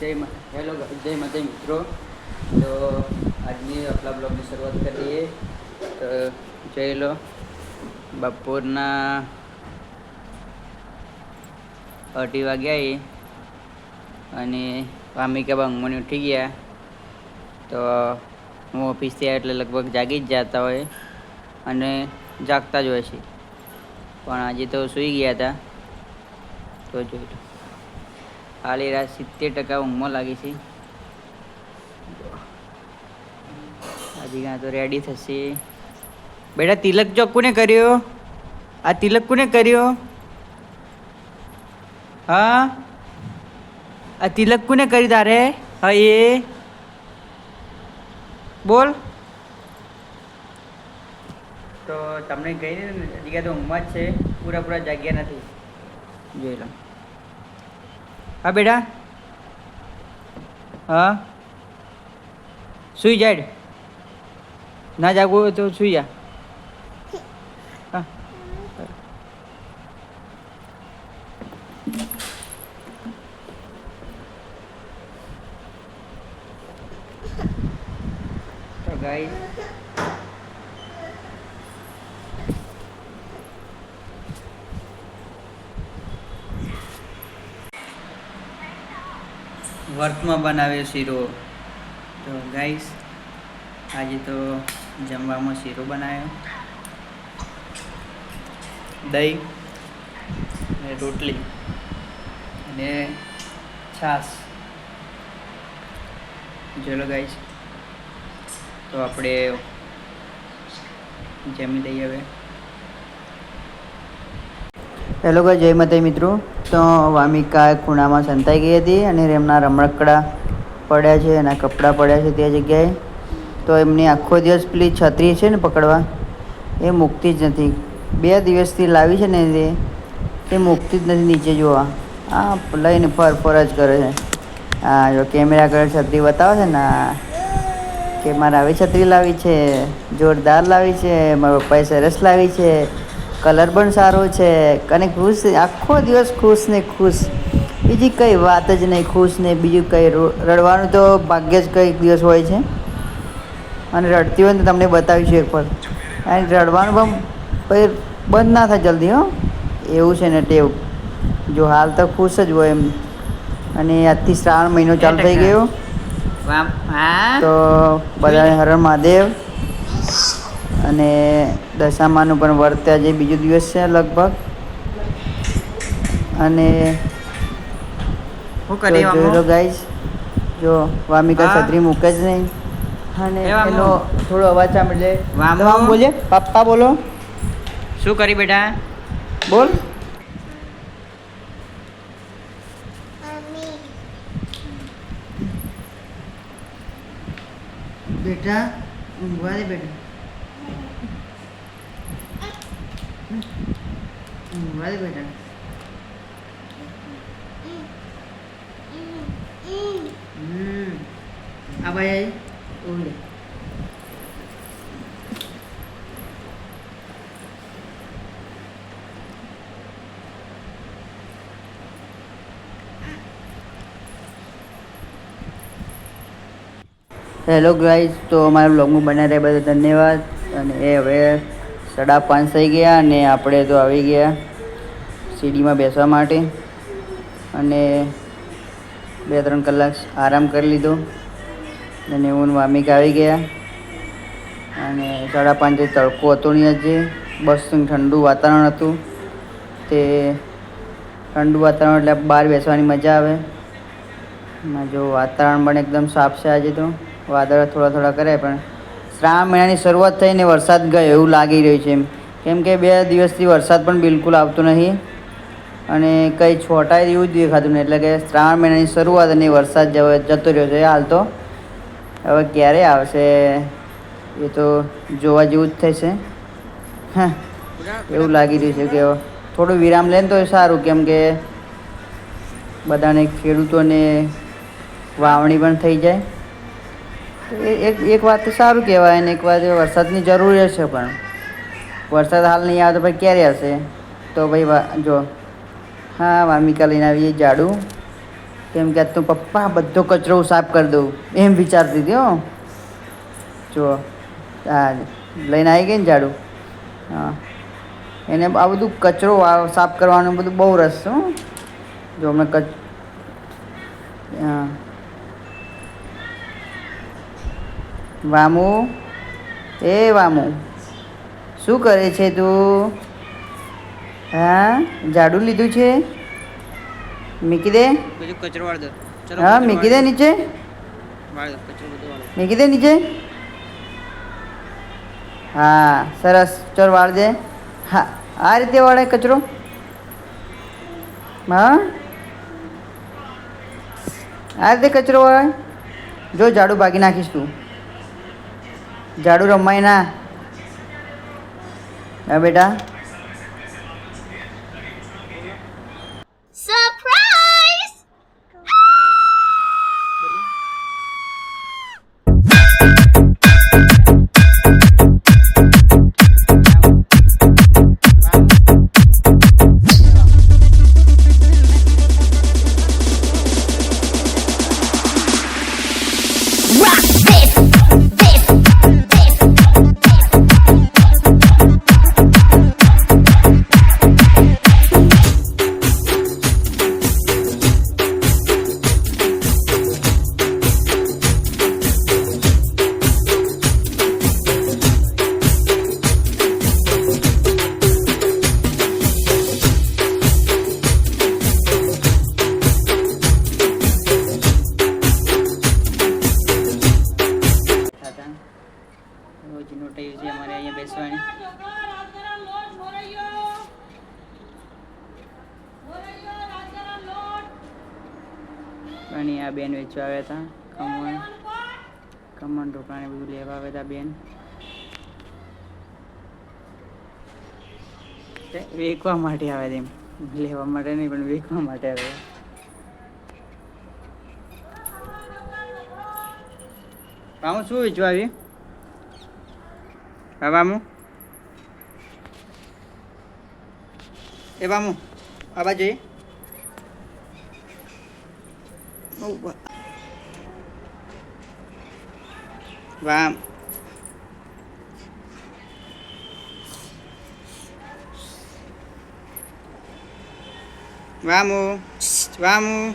જય હેલો જય માતા મિત્રો. તો આજની આપણા બ્લોગની શરૂઆત કરીએ. તો જોઈ લો, બપોરના અઢી વાગ્યા અને વામિકા બંગમણી ઉઠી ગયા. તો હું ઓફિસથી આવ્યો એટલે લગભગ જાગી જ જતા હોય અને જાગતા જ હોય છે. પણ આજે તો સૂઈ ગયા હતા. તો જોઈ હાલ એ રાત સિત્તેર ટકા ઊંઘમાં લાગી છે. હજી કાં તો રેડી થશે. બેટા તિલક ચોક કોને કર્યો? આ તિલક કોને કર્યો? હા? આ તિલક કોને કરી તારે? હા એ. બોલ. તો તમને કહી ને જગ્યા તો ઊંઘમાં જ છે. પૂરા પૂરા જાગ્યા નથી. જોઈ લો. હા બેટા? હા? સુઈ જાય ના જાગવું તો સુઈ જા હા તો ગાઈસ વર્કમાં બનાવ્યો શીરો. તો ગાઈસ, આજે તો જમવામાં શીરો બનાવ્યો. દહીં અને રોટલી અને છાશ. ચલો ગાઈસ, તો આપણે જમી લઈએ હવે. હેલો ગાય જય માતા મિત્રો. તો વામિકા ખૂણામાં સંતાઈ ગઈ હતી અને એમના રમકડા પડ્યા છે, એના કપડાં પડ્યા છે તે જગ્યાએ. તો એમની આખો દિવસ પેલી છત્રી છે ને પકડવા, એ મૂકતી જ નથી. બે દિવસથી લાવી છે ને તે તે મૂકતી જ નથી નીચે જોવા. આ લઈને ફર ફર જ કરે છે. હા જો કેમેરા કરે છત્રી બતાવે છે ને કે મારે આવી છત્રી લાવી છે, જોરદાર લાવી છે, મારા પપ્પાએ સરસ લાવી છે. કલર પણ સારો છે અને ખુશ આખો દિવસ ખુશ ને ખુશ. બીજી કંઈ વાત જ નહીં ખુશ ને બીજું કંઈ રડવાનું તો ભાગ્ય જ કંઈક દિવસ હોય છે. અને રડતી હોય ને તો તમને બતાવીશું એક પર અને રડવાનું પણ પછી બંધ ના થાય જલ્દી હો. એવું છે ને ટેવ. જો હાલ તો ખુશ જ હોય એમ. અને આજથી શ્રાવણ મહિનો ચાલુ થઈ ગયો. તો બધાને હરણ મહાદેવ. અને દશામાનું પણ વર્ત આજે બીજો દિવસ છે લગભગ. અને જોઈ લો જો વામિકા છત્રી મૂકે જ નહીં. અને એનો થોડો અવાજ સાંભળે વામ. બોલે પપ્પા બોલો. શું કરી બેટા? બોલ. બેટા ઊંઘવા દે બેટા. બેટા હમ આ ભાઈ હેલો ગાઈઝ તો અમારા બ્લોગમાં બનાવી રહ્યા બધા ધન્યવાદ. અને એ હવે સાડા પાંચ થઈ ગયા અને આપણે તો આવી ગયા સીડીમાં બેસવા માટે અને બે ત્રણ કલાક આરામ કરી લીધો અને હું ને વામિક આવી ગયા અને સાડા પાંચે તડકો હતો નહીં આજે. બસ ઠંડુ વાતાવરણ હતું. તે ઠંડુ વાતાવરણ એટલે બહાર બેસવાની મજા આવે. જો વાતાવરણ પણ એકદમ સાફ છે આજે તો. વાદળ થોડા થોડા કરે પણ શ્રાવણ મહિનાની શરૂઆત થઈને વરસાદ ગયો એવું લાગી રહ્યું છે એમ. કેમ કે બે દિવસથી વરસાદ પણ બિલકુલ આવતો નહીં અને કંઈ છોટાય એવું જ દેખાતું નહીં. એટલે કે શ્રાવણ મહિનાની શરૂઆત અને વરસાદ જતો રહ્યો છે. હાલ તો હવે ક્યારે આવશે એ તો જોવા જેવું જ થશે હા, એવું લાગી રહ્યું છે કે થોડું વિરામ લે તો સારું. કેમ કે બધાને ખેડૂતોને વાવણી પણ થઈ જાય. એક એક વાત તો સારું કહેવાય ને એક વાત વરસાદની જરૂર છે પણ. વરસાદ હાલ નહીં આવે તો ભાઈ ક્યારે હશે? તો ભાઈ જો. હા વામિકા લઈને આવીએ ઝાડુ. કેમ કે તું પપ્પા બધો કચરો સાફ કરી દઉં. એમ વિચારતી હતી હો. જો હા લઈને આવી ગઈ ને ઝાડુ. હા. એને આ બધું કચરો સાફ કરવાનું બધું બહુ રસ જો અમે કચ, હા. વામુ એ વામુ. શું કરે છે તું? હા ઝાડુ લીધું છે? મૂકી દે. હા મૂકી દે નીચે. મૂકી દે નીચે. હા સરસ. ચલ વાળ દે. હા આ રીતે વાળે કચરો. હા. આ રીતે કચરો વાળે. જો ઝાડુ ભાગી નાખીશ તું. ઝાડુ રમાય ના. બેટા? અને આ બેન વેચવા આવ્યા હતા. કમળ કમળ ઢોકળાને બધું લેવા આવ્યા હતા બેન. વેચવા માટે આવે એમ. લેવા માટે નહીં, પણ વેચવા માટે આવે મામું શું વેચવા આવી? હા, બામુ. એ મામું આ બાજુ જઈએ ઓ બા- વામ વામુ વામુ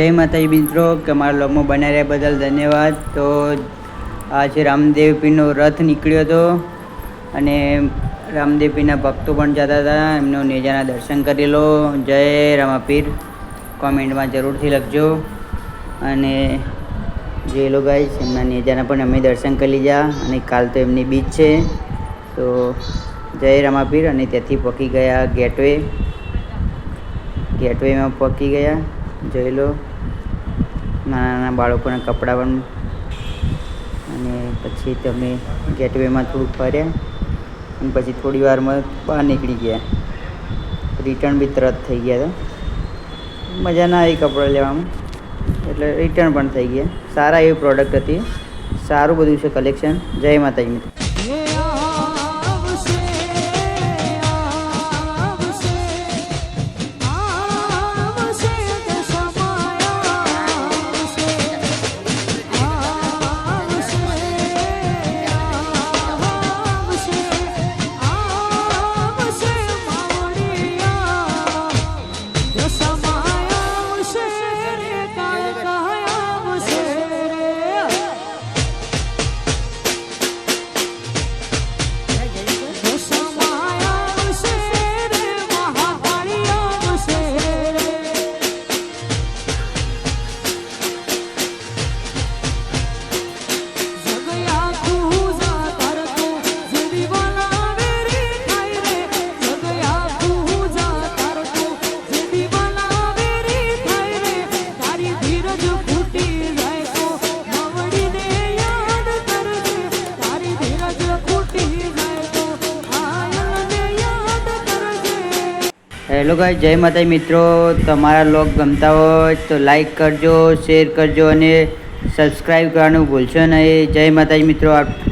જય માતાજી મિત્રો, કે મારા લોગમાં બનાવ્યા બદલ ધન્યવાદ. તો આજે રામદેવ પીરનો રથ નીકળ્યો હતો અને રામદેવ પીરના ભક્તો પણ જતા હતા. એમનો નેજાના દર્શન કરી લો. જય રામાપીર. કોમેન્ટમાં જરૂરથી લખજો. અને જે લોકો ગાઈસ, એમના નેજાના પણ અમે દર્શન કરી લીધા અને કાલ તો એમની બીચ છે. તો જય રામાપીર. અને ત્યાંથી પકી ગયા ગેટવે ગેટવેમાં પકી ગયા. જોઈ લો. નાના નાના બાળકોના કપડાં પણ અને પછી તમે ગેટવેમાં થોડુંક ફર્યા અને પછી થોડી વારમાં બહાર નીકળી ગયા. રિટર્ન બી તરત થઈ ગયા હતા. મજા ના આવી કપડાં લેવામાં. એટલે રિટર્ન પણ થઈ ગયા. સારા એવી પ્રોડક્ટ હતી. સારું બધું છે કલેક્શન જય માતાજી મિત્રો. હેલો ગાય જય માતા મિત્રો, તમારા લોગ ગમતા હોય તો લાઈક કરજો, શેર કરજો અને સબસ્ક્રાઈબ કરવાનું ભૂલશો નહીં. જય માતાજી, મિત્રો. આપ